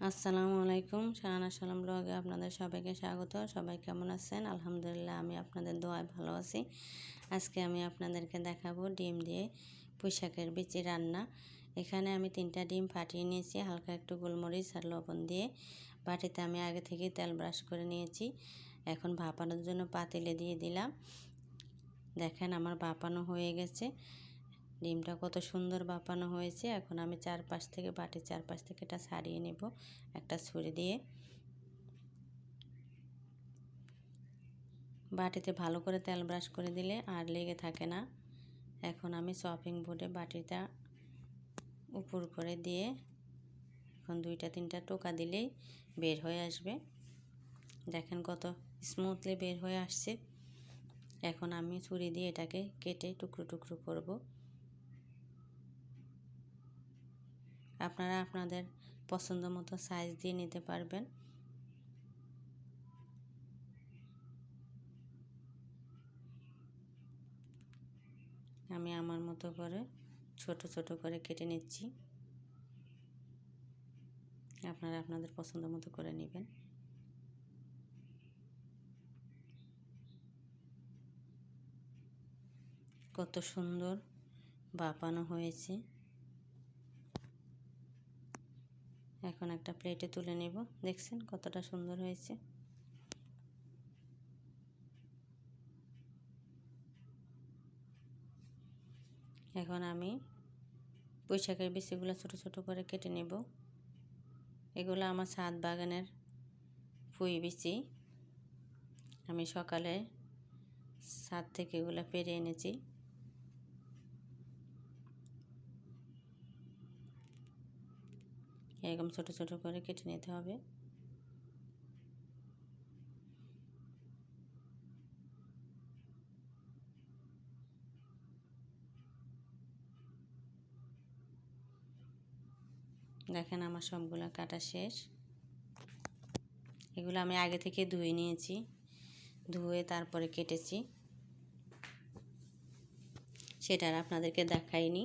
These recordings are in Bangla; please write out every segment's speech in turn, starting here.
আসসালামু আলাইকুম, শাহানা সালাম ব্লগে আপনাদের সবাইকে স্বাগত। সবাই কেমন আছেন? আলহামদুলিল্লাহ, আমি আপনাদের দোয়ায় ভালো আছি। আজকে আমি আপনাদেরকে দেখাবো ডিম দিয়ে পুঁইশাকের বিচি রান্না। এখানে আমি তিনটা ডিম ফাটিয়ে নিয়েছি, হালকা একটু গোলমরিচ আর লবণ দিয়ে। বাটিতে আমি আগে থেকে তেল ব্রাশ করে নিয়েছি। এখন ভাপানোর জন্য পাতিলে দিয়ে দিলাম। দেখেন, আমার ভাপানো হয়ে গেছে। ডিমটা কত সুন্দর বাপানো হয়েছে। এখন আমি চারপাশ থেকে, বাটির চারপাশ থেকে এটা সারিয়ে নেব। একটা ছুরি দিয়ে। বাটিতে ভালো করে তেল ব্রাশ করে দিলে আর লেগে থাকে না। এখন আমি শপিং বোর্ডে বাটিটা উপর করে দিয়ে এখন দুইটা, তিনটা টোকা দিলেই বের হয়ে আসবে। দেখেন কত স্মুথলি বের হয়ে আসছে। এখন আমি ছুরি দিয়ে এটাকে কেটে টুকরো টুকরো করব। আপনারা আপনাদের পছন্দ মতো সাইজ দিয়ে নিতে পারবেন। আমি আমার মতো করে ছোট ছোট করে কেটে নিচ্ছি। আপনারা আপনাদের পছন্দ মতো করে নেবেন। কত সুন্দর বাপানো হয়েছে। এখন একটা প্লেটে তুলে নেব। দেখছেন কতটা সুন্দর হয়েছে। এখন আমি বৈশাখের বিচিগুলো ছোট ছোট করে কেটে নেব। এগুলো আমার ছাদ বাগানের পুঁই বিচি। আমি সকালে ছাদ থেকে এগুলো পেরে এনেছি। এরকম ছোট ছোট করে কেটে নিতে হবে। দেখেন আমার সবগুলো কাটা শেষ। এগুলো আমি আগে থেকে ধুয়ে নিয়েছি, ধুয়ে তারপরে কেটেছি। সেটা আর আপনাদেরকে দেখাইনি।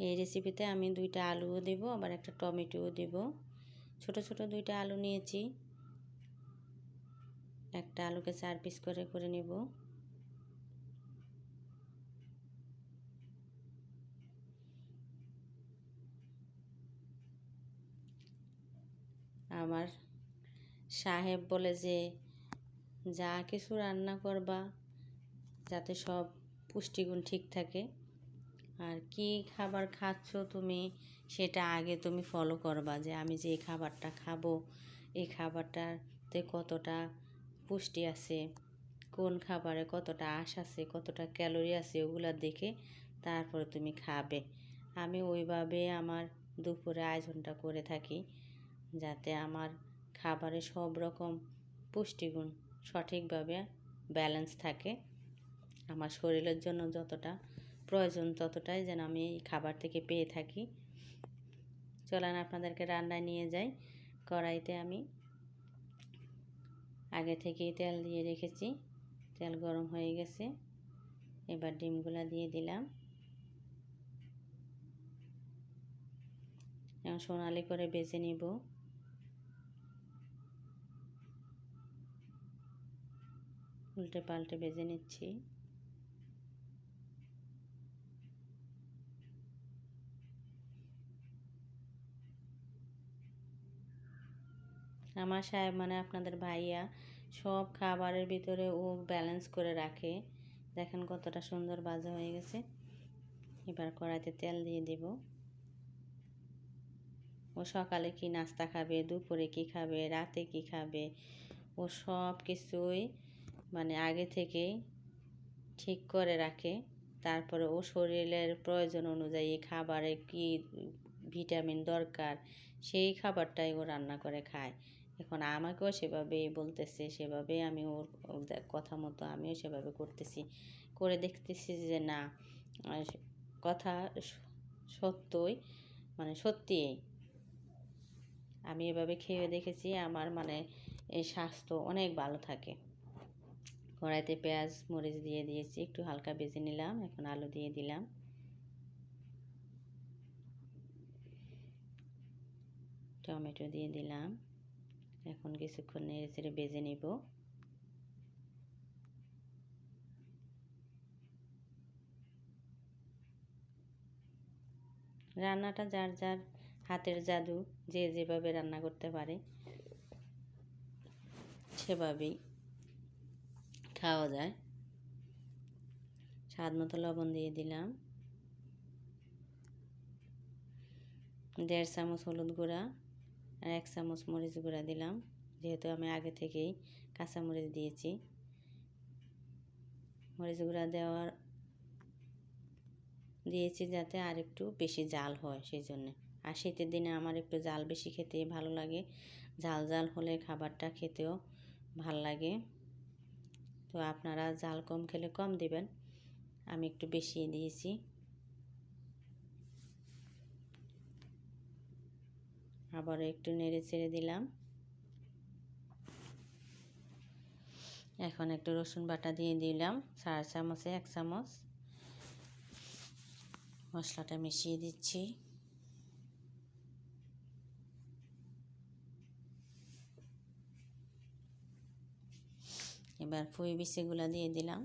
এই রেসিপিতে আমি দুইটা আলুও দেব, আবার একটা টমেটোও দেব। ছোট ছোট দুইটা আলু নিয়েছি। একটা আলুকে চার পিস করে করে নেব। আমার সাহেব বলে যে, যা কিছু রান্না করবা, যাতে সব পুষ্টিগুণ ঠিক থাকে। আর কি খাবার খাচ্ছ তুমি সেটা আগে তুমি ফলো করবা যে আমি যে খাবারটা খাব, এই খাবারটাতে কতটা পুষ্টি আছে, কোন খাবারে কতটা আশ আছে, কতটা ক্যালোরি আছে ওগুলো দেখে তারপরে তুমি খাবে। আমি ওইভাবে আমার দুপুরে আয়োজনটা করে থাকি যাতে আমার খাবারে সব রকম পুষ্টিগুণ সঠিকভাবে ব্যালেন্স থাকে। আমার শরীরের জন্য যতটা প্রয়োজন ততটাই যেন আমি এই খাবার থেকে পেয়ে থাকি। চলেন আপনাদেরকে রান্নায় নিয়ে যাই। কড়াইতে আমি আগে থেকেই তেল দিয়ে রেখেছি। তেল গরম হয়ে গেছে। এবার ডিমগুলা দিয়ে দিলাম। এখন সোনালি করে বেছে নিব। উল্টে পাল্টে বেজে নিচ্ছি। আমার সাহেব মানে আপনাদের ভাইয়া সব খাবারের ভিতরে ও ব্যালেন্স করে রাখে। দেখেন কতটা সুন্দর বাজা হয়ে গেছে। এবার কড়াইতে তেল দিয়ে দেব। ও সকালে কি নাস্তা খাবে, দুপুরে কি খাবে, রাতে কি খাবে, ও সব কিছুই মানে আগে থেকেই ঠিক করে রাখে। তারপরে ও শরীরের প্রয়োজন অনুযায়ী খাবারে কি ভিটামিন দরকার সেই খাবারটাই ও রান্না করে খায়। এখন আমাকেও সেভাবে বলতেছে, সেভাবে আমি ওর কথা মতো আমিও সেভাবে করতেছি। করে দেখতেছি যে না কথা সত্যই মানে সত্যিই। আমি এভাবে খেয়ে দেখেছি, আমার মানে স্বাস্থ্য অনেক ভালো থাকে। কড়াইতে পেঁয়াজ, মরিচ দিয়ে দিয়েছি, একটু হালকা ভেজে নিলাম, এখন আলু দিয়ে দিলাম। টমেটো দিয়ে দিলাম। এখন কিছুক্ষণ নেড়ে চেড়ে বেজে নিব। রান্নাটা যার যার হাতের জাদু, যে যেভাবে রান্না করতে পারে সেভাবেই খাওয়া যায়। স্বাদ মতো লবণ দিয়ে দিলাম। দেড় চামচ হলুদ গুঁড়া। আর এক চামচ মরিচ গুঁড়া দিলাম, যেহেতু আমি আগে থেকেই কাঁচা মরিচ দিয়েছি। মরিচ গুঁড়া দেওয়ার, দিয়েছি যাতে আর একটু বেশি জাল হয় সেই জন্যে। আর শীতের দিনে আমার একটু জাল বেশি খেতে ভালো লাগে। ঝাল জাল হলে খাবারটা খেতেও ভালো লাগে। তো আপনারা জাল কম খেলে কম দিবেন। আমি একটু বেশি দিয়েছি। আবার একটু নেড়ে চেড়ে দিলাম। এখন একটু রসুন বাটা দিয়ে দিলাম, চার চামচে এক চামচ। মশলাটা মিশিয়ে দিচ্ছি। এবার ফুই বিচিগুলো দিয়ে দিলাম।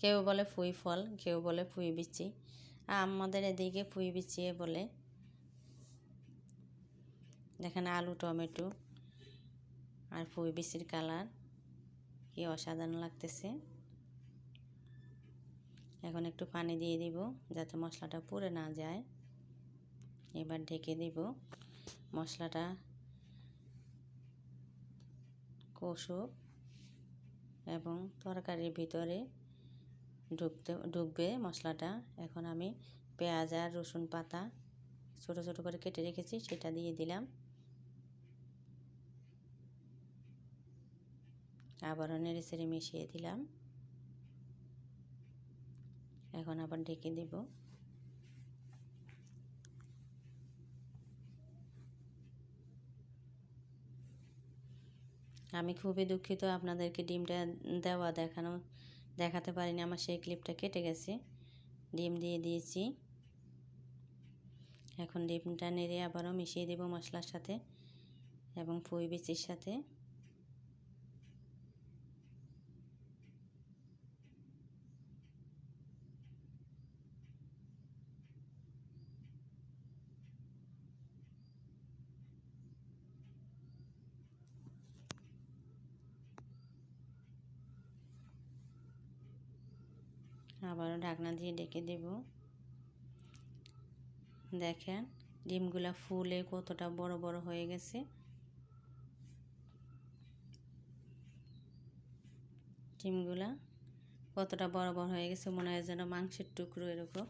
কেউ বলে ফুই ফল, কেউ বলে ফুই বিচি। আমাদের এদিকে পুঁই বিচিয়ে বলে। দেখেন আলু, টমেটো আর ফুই বিচির কালার। কি অসাধারণ লাগতেছে। এখন একটু পানি দিয়ে দিব যাতে মশলাটা পুড়ে না যায়। এবার ঢেকে দিব মশলাটা। কষুক এবং তরকারির ভিতরে ঢুকতে ঢুকবে মশলাটা। এখন আমি পেঁয়াজ আর রসুন পাতা ছোটো ছোটো করে কেটে রেখেছি, সেটা দিয়ে দিলাম। আবারও নেড়ে চেড়ে মিশিয়ে দিলাম। এখন আবার ঢেকে দিব। আমি খুবই দুঃখিত আপনাদেরকে ডিমটা দেওয়া দেখানো দেখাতে পারিনি, আমার সেই ক্লিপটা কেটে গেছে। ডিম দিয়ে দিয়েছি। এখন ডিমটা নেড়ে আবারও মিশিয়ে দেব মশলার সাথে এবং ফুই বিচির সাথে। আবারও ঢাকনা দিয়ে ডেকে দেব। দেখেন, ডিমগুলা ফুলে কতটা বড় বড় হয়ে গেছে। ডিমগুলা কতটা বড় বড় হয়ে গেছে, মনে হয় যেন মাংসের টুকরো এরকম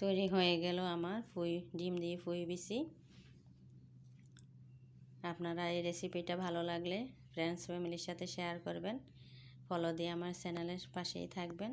তৈরি হয়ে গেল আমার ফুই, ডিম দিয়ে ফুই বিছি আপনারা এই রেসিপিটা ভালো লাগলে ফ্রেন্ডস ফ্যামিলির সাথে শেয়ার করবেন। ফলো দিয়ে আমার চ্যানেলের পাশেই থাকবেন।